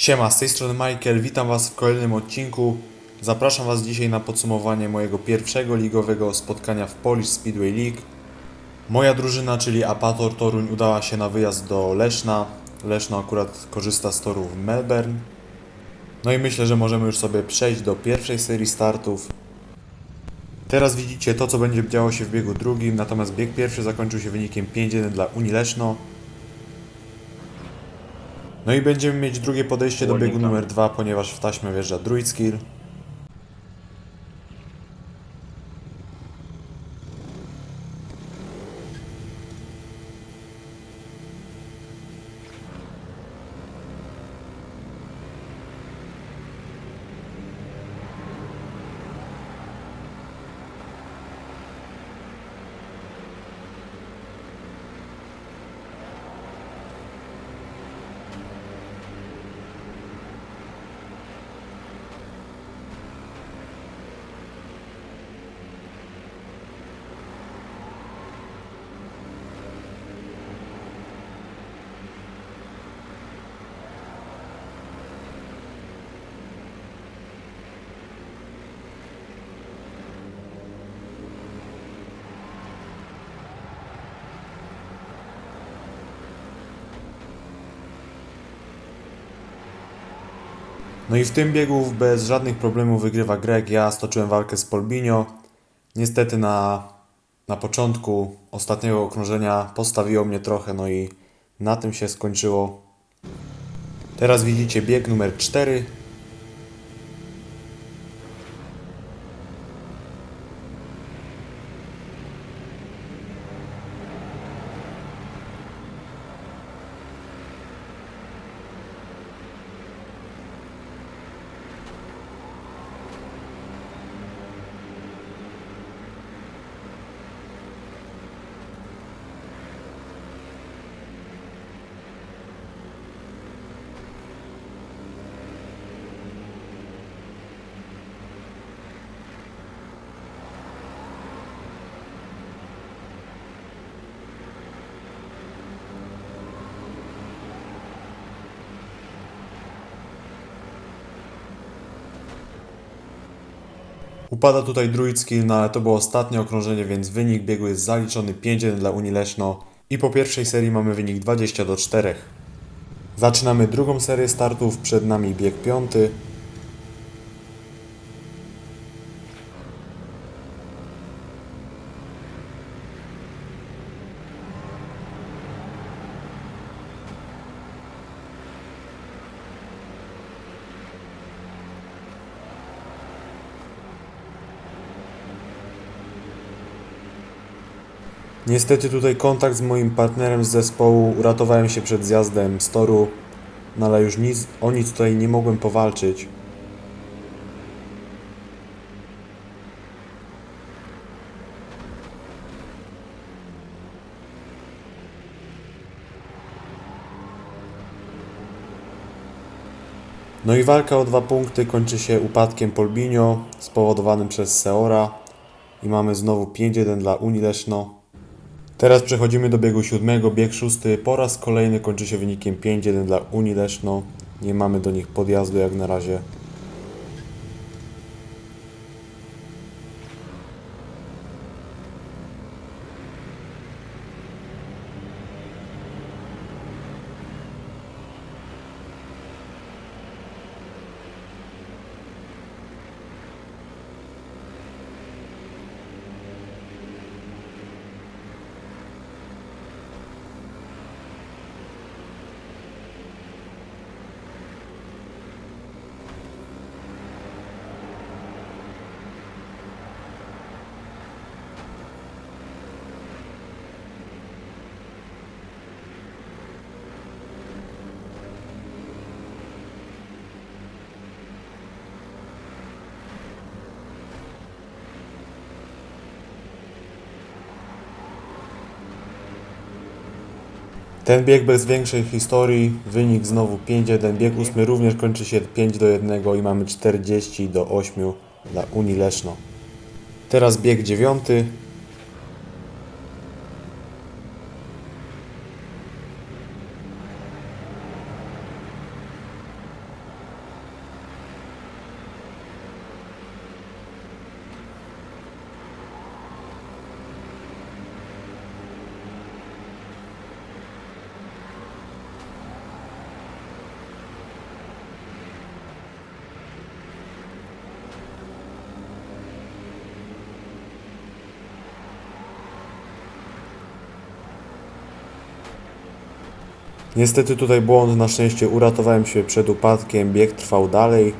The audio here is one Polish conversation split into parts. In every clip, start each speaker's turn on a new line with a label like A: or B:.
A: Siema, z tej strony Michael, witam Was w kolejnym odcinku. Zapraszam Was dzisiaj na podsumowanie mojego pierwszego ligowego spotkania w Polish Speedway League. Moja drużyna, czyli Apator Toruń, udała się na wyjazd do Leszna. Leszno akurat korzysta z toru w Melbourne. No i myślę, że możemy już sobie przejść do pierwszej serii startów. Teraz widzicie to, co będzie działo się w biegu drugim, natomiast bieg pierwszy zakończył się wynikiem 5-1 dla Unii Leszno. No i będziemy mieć drugie podejście do biegu numer 2, ponieważ w taśmę wjeżdża Druidskill. No i w tym biegu bez żadnych problemów wygrywa Greg. Ja stoczyłem walkę z Polbinio. Niestety na, na początku ostatniego okrążenia postawiło mnie trochę, no i na tym się skończyło. Teraz widzicie bieg numer 4. Upada tutaj Druid no ale to było ostatnie okrążenie, więc wynik biegu jest zaliczony 5-1 dla Unii Leszno. I po pierwszej serii mamy wynik 20 do 4. Zaczynamy drugą serię startów, przed nami bieg piąty. Niestety tutaj kontakt z moim partnerem z zespołu, uratowałem się przed zjazdem z toru, no ale już nic, o nic tutaj nie mogłem powalczyć. No i walka o dwa punkty kończy się upadkiem Polbinio spowodowanym przez Seora i mamy znowu 5-1 dla Unii Leszno. Teraz przechodzimy do biegu siódmego. Bieg szósty po raz kolejny kończy się wynikiem 5-1 dla Unii Leszno. Nie mamy do nich podjazdu jak na razie. Ten bieg bez większej historii, wynik znowu 5-1. Bieg ósmy również kończy się 5 do 1 i mamy 40 do 8 dla Unii Leszno. Teraz bieg dziewiąty. Niestety tutaj błąd, na szczęście uratowałem się przed upadkiem, bieg trwał dalej.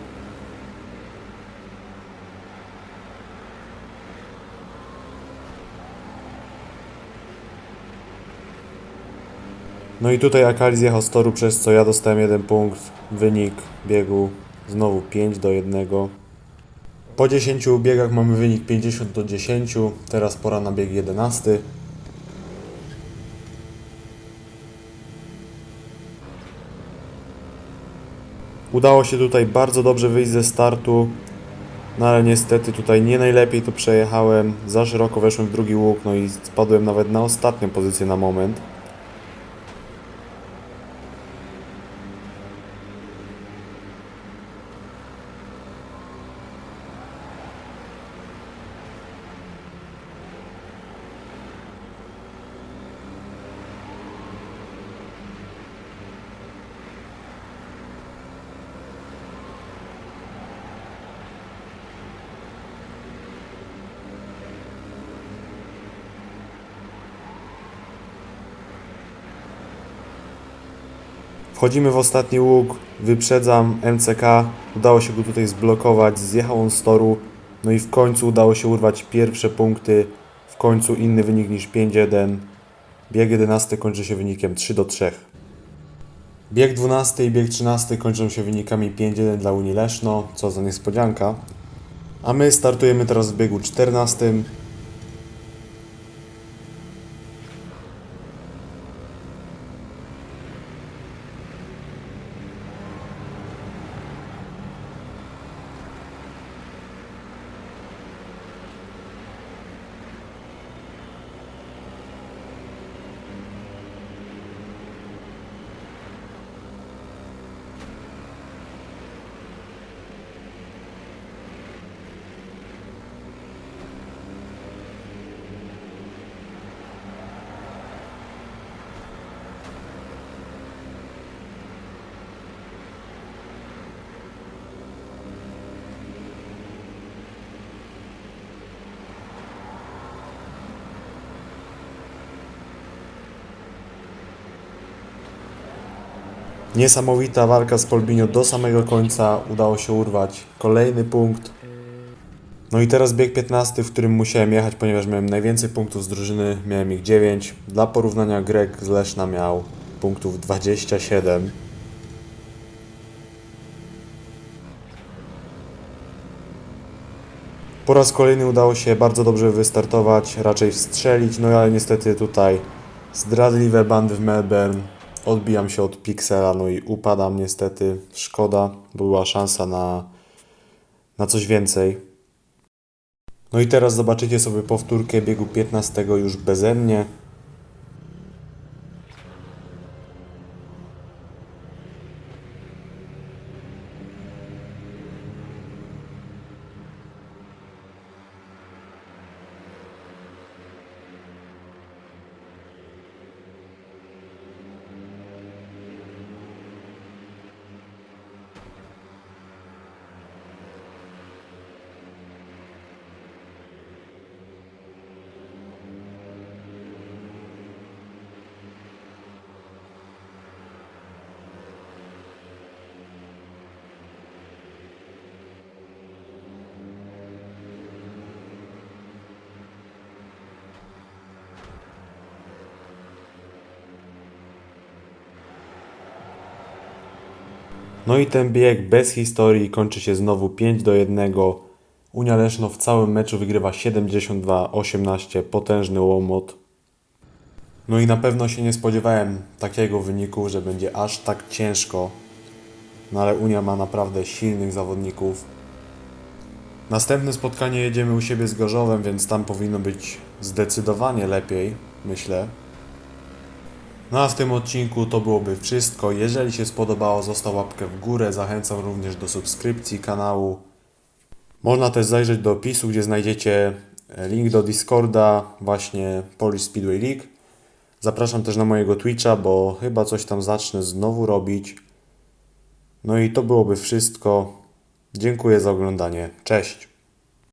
A: No i tutaj Akali zjechał z toru, przez co ja dostałem jeden punkt. Wynik biegu znowu 5 do 1. Po 10 biegach mamy wynik 50 do 10. Teraz pora na bieg 11. Udało się tutaj bardzo dobrze wyjść ze startu. No ale niestety tutaj nie najlepiej to przejechałem. Za szeroko weszłem w drugi łuk, no i spadłem nawet na ostatnią pozycję na moment. Wchodzimy w ostatni łuk, wyprzedzam MCK, udało się go tutaj zblokować, zjechał on z toru, no i w końcu udało się urwać pierwsze punkty, w końcu inny wynik niż 5-1. Bieg 11 kończy się wynikiem 3 do 3. Bieg 12 i bieg 13 kończą się wynikami 5-1 dla Unii Leszno, co za niespodzianka. A my startujemy teraz w biegu 14. Niesamowita walka z Polbinio do samego końca. Udało się urwać kolejny punkt. No i teraz bieg 15, w którym musiałem jechać, ponieważ miałem najwięcej punktów z drużyny. Miałem ich 9. Dla porównania Greg z Leszna miał punktów 27. Po raz kolejny udało się bardzo dobrze wystartować, raczej wstrzelić, no ale niestety tutaj zdradliwe bandy w Melbourne. Odbijam się od Pixela, no i upadam niestety. Szkoda, była szansa na, na coś więcej. No i teraz zobaczycie sobie powtórkę biegu 15 już beze mnie. No i ten bieg bez historii kończy się znowu 5 do 1. Unia Leszno w całym meczu wygrywa 72-18, potężny łomot. No i na pewno się nie spodziewałem takiego wyniku, że będzie aż tak ciężko. No ale Unia ma naprawdę silnych zawodników. Następne spotkanie jedziemy u siebie z Gorzowem, więc tam powinno być zdecydowanie lepiej, myślę. No a w tym odcinku to byłoby wszystko. Jeżeli się spodobało, zostaw łapkę w górę. Zachęcam również do subskrypcji kanału. Można też zajrzeć do opisu, gdzie znajdziecie e, link do Discorda, właśnie Polish Speedway League. Zapraszam też na mojego Twitcha, bo chyba coś tam zacznę znowu robić. No i to byłoby wszystko. Dziękuję za oglądanie. Cześć.